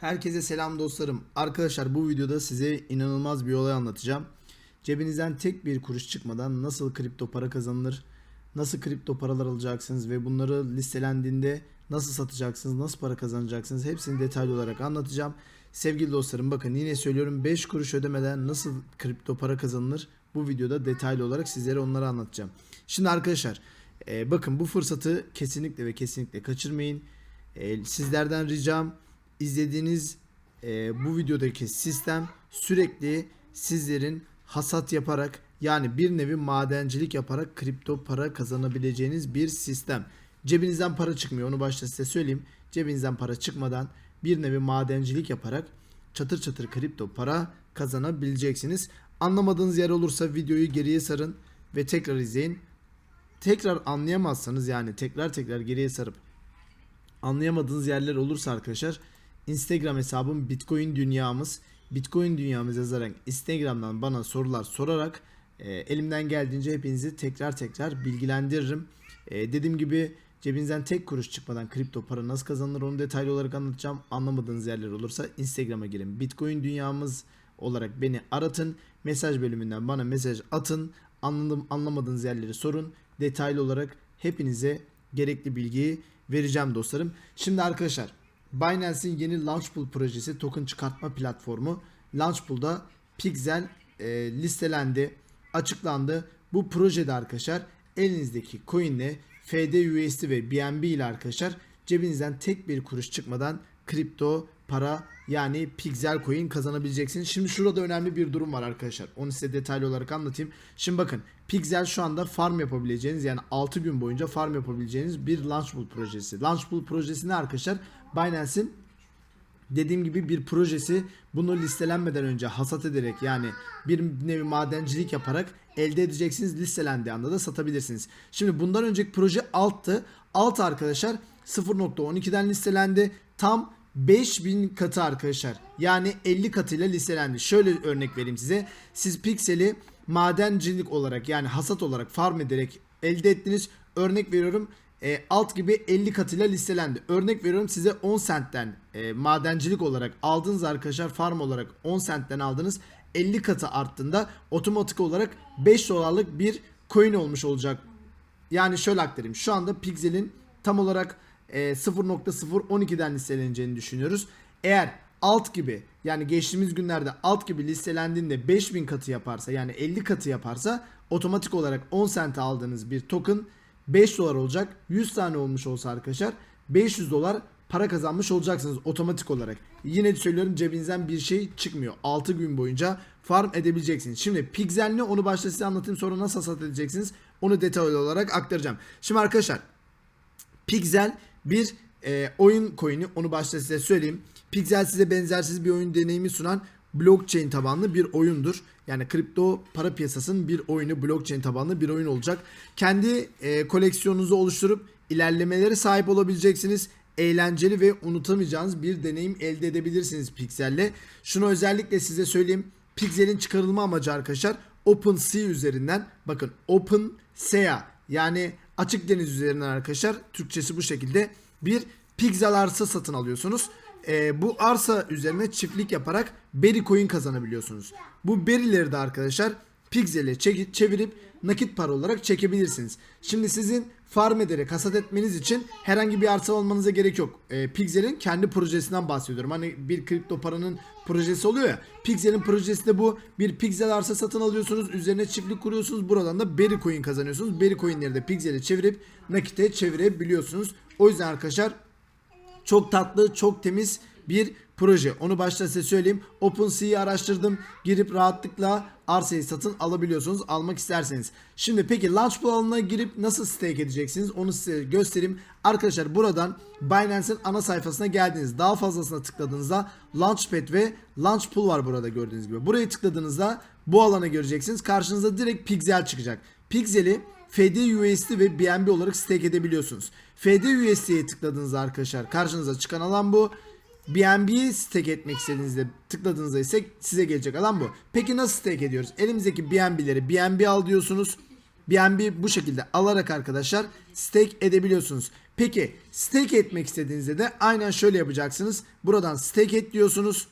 Herkese selam dostlarım. Arkadaşlar bu videoda size inanılmaz bir olay anlatacağım. Cebinizden tek bir kuruş çıkmadan nasıl kripto para kazanılır, nasıl kripto paralar alacaksınız ve bunları listelendiğinde nasıl satacaksınız, nasıl para kazanacaksınız hepsini detaylı olarak anlatacağım. Sevgili dostlarım bakın yine söylüyorum 5 kuruş ödemeden nasıl kripto para kazanılır bu videoda detaylı olarak sizlere onları anlatacağım. Şimdi arkadaşlar e, bakın bu fırsatı kesinlikle ve kesinlikle kaçırmayın. E, sizlerden ricam izlediğiniz e, bu videodaki sistem sürekli sizlerin hasat yaparak yani bir nevi madencilik yaparak kripto para kazanabileceğiniz bir sistem. Cebinizden para çıkmıyor onu başta size söyleyeyim. Cebinizden para çıkmadan bir nevi madencilik yaparak çatır çatır kripto para kazanabileceksiniz. Anlamadığınız yer olursa videoyu geriye sarın ve tekrar izleyin. Tekrar anlayamazsanız yani tekrar tekrar geriye sarıp anlayamadığınız yerler olursa arkadaşlar Instagram hesabım Bitcoin Dünyamız. Bitcoin Dünyamız yazarak Instagram'dan bana sorular sorarak e, elimden geldiğince hepinizi tekrar tekrar bilgilendiririm. E, dediğim gibi cebinizden tek kuruş çıkmadan kripto para nasıl kazanılır onu detaylı olarak anlatacağım. Anlamadığınız yerler olursa Instagram'a girin. Bitcoin Dünyamız olarak beni aratın. Mesaj bölümünden bana mesaj atın. Anladım, anlamadığınız yerleri sorun. Detaylı olarak hepinize gerekli bilgiyi vereceğim dostlarım. Şimdi arkadaşlar Binance'in yeni Launchpool projesi token çıkartma platformu Launchpool'da Pixel e, listelendi, açıklandı. Bu projede arkadaşlar elinizdeki coin'le FDUSD ve BNB ile arkadaşlar cebinizden tek bir kuruş çıkmadan kripto para yani Pixel coin kazanabileceksiniz. Şimdi şurada önemli bir durum var arkadaşlar. Onu size detaylı olarak anlatayım. Şimdi bakın Pixel şu anda farm yapabileceğiniz yani 6 gün boyunca farm yapabileceğiniz bir Launchpool projesi. Launchpool projesi ne arkadaşlar? Binance'in dediğim gibi bir projesi bunu listelenmeden önce hasat ederek yani bir nevi madencilik yaparak elde edeceksiniz listelendiği anda da satabilirsiniz. Şimdi bundan önceki proje alttı. Alt arkadaşlar 0.12'den listelendi. Tam 5000 katı arkadaşlar. Yani 50 katıyla listelendi. Şöyle örnek vereyim size. Siz pikseli madencilik olarak yani hasat olarak farm ederek elde ettiniz. Örnek veriyorum e, alt gibi 50 katıyla listelendi. Örnek veriyorum size 10 centten e, madencilik olarak aldınız arkadaşlar farm olarak 10 centten aldınız. 50 katı arttığında otomatik olarak 5 dolarlık bir coin olmuş olacak. Yani şöyle aktarayım. Şu anda Pixel'in tam olarak e, 0.012'den listeleneceğini düşünüyoruz. Eğer alt gibi yani geçtiğimiz günlerde alt gibi listelendiğinde 5000 katı yaparsa yani 50 katı yaparsa otomatik olarak 10 cent aldığınız bir token 5 dolar olacak. 100 tane olmuş olsa arkadaşlar 500 dolar para kazanmış olacaksınız otomatik olarak. Yine söylüyorum cebinizden bir şey çıkmıyor. 6 gün boyunca farm edebileceksiniz. Şimdi Pixel ne onu başta size anlatayım sonra nasıl hasat edeceksiniz onu detaylı olarak aktaracağım. Şimdi arkadaşlar Pixel bir e, oyun coin'i onu başta size söyleyeyim. Pixel size benzersiz bir oyun deneyimi sunan blockchain tabanlı bir oyundur. Yani kripto para piyasasının bir oyunu blockchain tabanlı bir oyun olacak. Kendi e, koleksiyonunuzu oluşturup ilerlemelere sahip olabileceksiniz. Eğlenceli ve unutamayacağınız bir deneyim elde edebilirsiniz Pixel'le. Şunu özellikle size söyleyeyim. Pixel'in çıkarılma amacı arkadaşlar OpenSea üzerinden bakın OpenSea yani açık deniz üzerinden arkadaşlar Türkçesi bu şekilde bir Pixel arsa satın alıyorsunuz. Ee, bu arsa üzerine çiftlik yaparak berry coin kazanabiliyorsunuz. Bu berry'leri de arkadaşlar çek- çevirip nakit para olarak çekebilirsiniz. Şimdi sizin farm ederek hasat etmeniz için herhangi bir arsa olmanıza gerek yok. Ee, Pixel'in kendi projesinden bahsediyorum. Hani bir kripto paranın projesi oluyor ya. Pixel'in projesi de bu. Bir Pixel arsa satın alıyorsunuz. Üzerine çiftlik kuruyorsunuz. Buradan da berry coin kazanıyorsunuz. Berry coinleri de Pixel'e çevirip nakite çevirebiliyorsunuz. O yüzden arkadaşlar çok tatlı, çok temiz bir proje. Onu başta size söyleyeyim. OpenSea'yı araştırdım. Girip rahatlıkla arsayı satın alabiliyorsunuz almak isterseniz. Şimdi peki Launchpool alanına girip nasıl stake edeceksiniz onu size göstereyim. Arkadaşlar buradan Binance'in ana sayfasına geldiniz. Daha fazlasına tıkladığınızda Launchpad ve Launchpool var burada gördüğünüz gibi. Burayı tıkladığınızda bu alana göreceksiniz. Karşınıza direkt Pixel çıkacak. Pixel'i FDUSD ve BNB olarak stake edebiliyorsunuz. FDUSD'ye tıkladığınızda arkadaşlar karşınıza çıkan alan bu. BNB'yi stake etmek istediğinizde tıkladığınızda ise size gelecek alan bu. Peki nasıl stake ediyoruz? Elimizdeki BNB'leri BNB al diyorsunuz. BNB bu şekilde alarak arkadaşlar stake edebiliyorsunuz. Peki stake etmek istediğinizde de aynen şöyle yapacaksınız. Buradan stake et diyorsunuz.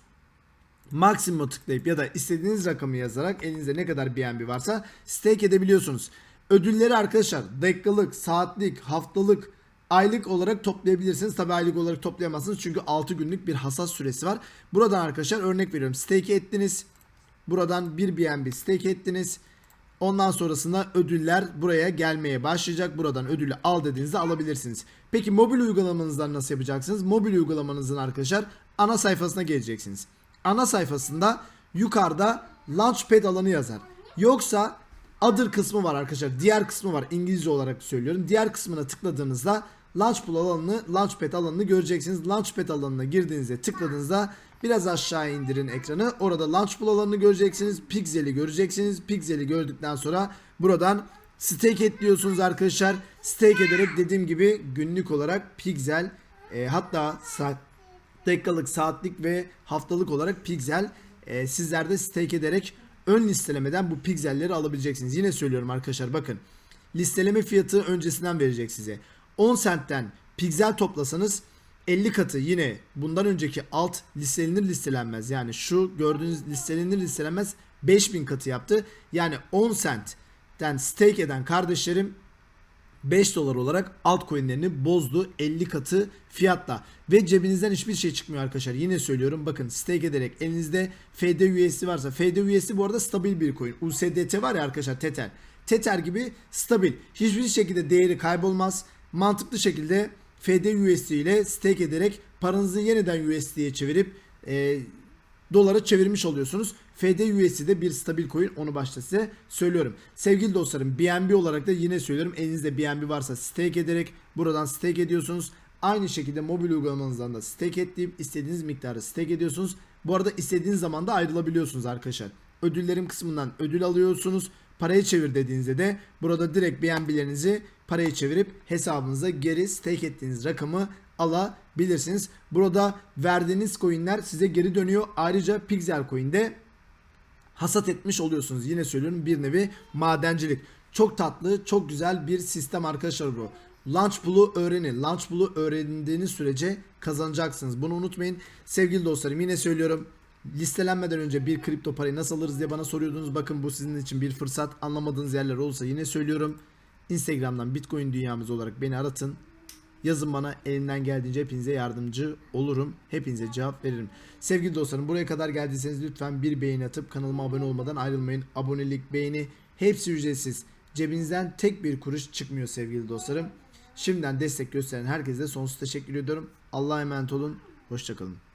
Maksimum'a tıklayıp ya da istediğiniz rakamı yazarak elinizde ne kadar BNB varsa stake edebiliyorsunuz. Ödülleri arkadaşlar dakikalık, saatlik, haftalık, aylık olarak toplayabilirsiniz. Tabi aylık olarak toplayamazsınız çünkü 6 günlük bir hasat süresi var. Buradan arkadaşlar örnek veriyorum stake ettiniz. Buradan bir BNB stake ettiniz. Ondan sonrasında ödüller buraya gelmeye başlayacak. Buradan ödülü al dediğinizde alabilirsiniz. Peki mobil uygulamanızdan nasıl yapacaksınız? Mobil uygulamanızın arkadaşlar ana sayfasına geleceksiniz. Ana sayfasında yukarıda Launchpad alanı yazar. Yoksa Other kısmı var arkadaşlar. Diğer kısmı var. İngilizce olarak söylüyorum. Diğer kısmına tıkladığınızda Launchpad alanını, Launchpad alanını göreceksiniz. Launchpad alanına girdiğinizde tıkladığınızda biraz aşağı indirin ekranı. Orada Launchpad alanını göreceksiniz. Pixel'i göreceksiniz. Pixel'i gördükten sonra buradan stake et arkadaşlar. Stake ederek dediğim gibi günlük olarak Pixel e, hatta saat, dakikalık, saatlik ve haftalık olarak Pixel e, sizler de stake ederek ön listelemeden bu pixelleri alabileceksiniz. Yine söylüyorum arkadaşlar bakın. Listeleme fiyatı öncesinden verecek size. 10 centten pixel toplasanız 50 katı yine bundan önceki alt listelenir listelenmez. Yani şu gördüğünüz listelenir listelenmez 5000 katı yaptı. Yani 10 centten stake eden kardeşlerim 5 dolar olarak altcoin'lerini bozdu 50 katı fiyatla ve cebinizden hiçbir şey çıkmıyor arkadaşlar. Yine söylüyorum bakın stake ederek elinizde FDUSD varsa FDUSD bu arada stabil bir coin. USDT var ya arkadaşlar Tether. Tether gibi stabil. Hiçbir şekilde değeri kaybolmaz. Mantıklı şekilde FDUSD ile stake ederek paranızı yeniden USD'ye çevirip e, dolara çevirmiş oluyorsunuz. FD de bir stabil coin onu başta size söylüyorum. Sevgili dostlarım BNB olarak da yine söylüyorum elinizde BNB varsa stake ederek buradan stake ediyorsunuz. Aynı şekilde mobil uygulamanızdan da stake etleyip istediğiniz miktarı stake ediyorsunuz. Bu arada istediğiniz zaman da ayrılabiliyorsunuz arkadaşlar. Ödüllerim kısmından ödül alıyorsunuz. Parayı çevir dediğinizde de burada direkt BNB'lerinizi parayı çevirip hesabınıza geri stake ettiğiniz rakamı alabilirsiniz. Burada verdiğiniz coinler size geri dönüyor. Ayrıca Pixel Coin'de hasat etmiş oluyorsunuz. Yine söylüyorum bir nevi madencilik. Çok tatlı, çok güzel bir sistem arkadaşlar bu. Launchpool'u öğrenin. Launchpool'u öğrendiğiniz sürece kazanacaksınız. Bunu unutmayın. Sevgili dostlarım yine söylüyorum. Listelenmeden önce bir kripto parayı nasıl alırız diye bana soruyordunuz. Bakın bu sizin için bir fırsat. Anlamadığınız yerler olursa yine söylüyorum. Instagram'dan Bitcoin dünyamız olarak beni aratın. Yazın bana elimden geldiğince hepinize yardımcı olurum. Hepinize cevap veririm. Sevgili dostlarım buraya kadar geldiyseniz lütfen bir beğeni atıp kanalıma abone olmadan ayrılmayın. Abonelik, beğeni hepsi ücretsiz. Cebinizden tek bir kuruş çıkmıyor sevgili dostlarım. Şimdiden destek gösteren herkese sonsuz teşekkür ediyorum. Allah'a emanet olun. Hoşçakalın.